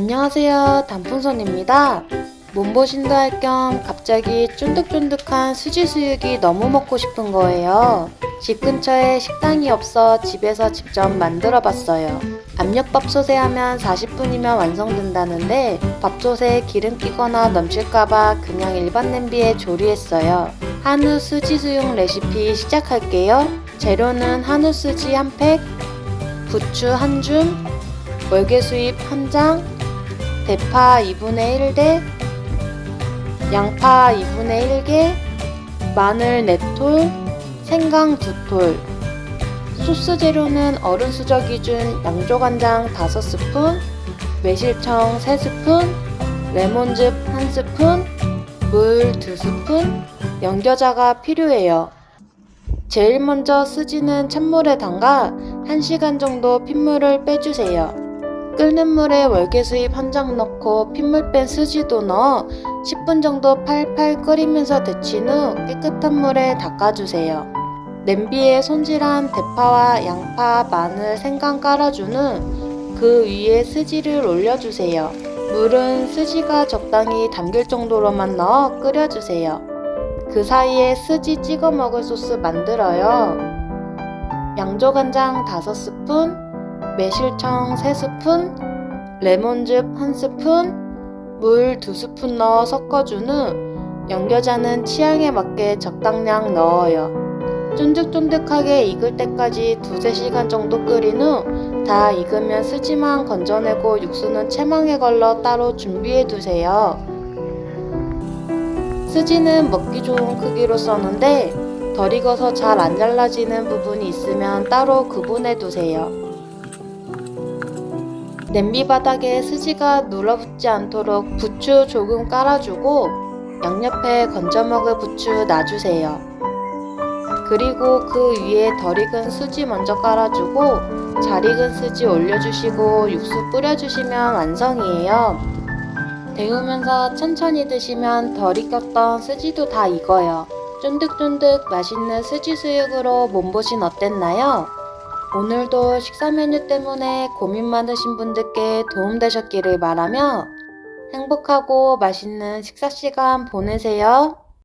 안녕하세요. 단풍선입니다. 몸보신도 할 겸 갑자기 쫀득쫀득한 수지 수육이 너무 먹고 싶은 거예요. 집 근처에 식당이 없어 집에서 직접 만들어 봤어요. 압력밥솥에 하면 40분이면 완성된다는데 밥솥에 기름 끼거나 넘칠까봐 그냥 일반 냄비에 조리했어요. 한우 수지 수육 레시피 시작할게요. 재료는 한우 수지 한 팩, 부추 한 줌, 월계수잎 한 장, 대파 2분의 1대, 양파 2분의 1개, 마늘 4톨, 생강 2톨. 소스 재료는 어른 수저 기준 양조간장 5스푼, 매실청 3스푼, 레몬즙 1스푼, 물 2스푼, 연겨자가 필요해요. 제일 먼저 스지는 찬물에 담가 1시간 정도 핏물을 빼주세요. 끓는 물에 월계수잎 한 장 넣고 핏물 뺀 스지도 넣어 10분 정도 팔팔 끓이면서 데친 후 깨끗한 물에 닦아주세요. 냄비에 손질한 대파와 양파, 마늘, 생강 깔아준 후 그 위에 스지를 올려주세요. 물은 스지가 적당히 담길 정도로만 넣어 끓여주세요. 그 사이에 스지 찍어 먹을 소스 만들어요. 양조간장 5스푼, 매실청 3스푼, 레몬즙 1스푼, 물 2스푼 넣어 섞어준 후 연겨자는 취향에 맞게 적당량 넣어요. 쫀득쫀득하게 익을 때까지 두세 시간 정도 끓인 후 다 익으면 스지만 건져내고 육수는 채망에 걸러 따로 준비해 두세요. 스지는 먹기 좋은 크기로 써는데 덜 익어서 잘 안 잘라지는 부분이 있으면 따로 구분해 두세요. 냄비 바닥에 스지가 눌러붙지 않도록 부추 조금 깔아주고 양옆에 건져 먹을 부추 놔주세요. 그리고 그 위에 덜 익은 수지 먼저 깔아주고 잘 익은 수지 올려주시고 육수 뿌려주시면 완성이에요. 데우면서 천천히 드시면 덜 익었던 스지도 다 익어요. 쫀득쫀득 맛있는 스지 수육으로 몸보신 어땠나요? 오늘도 식사 메뉴 때문에 고민 많으신 분들께 도움되셨기를 바라며 행복하고 맛있는 식사 시간 보내세요.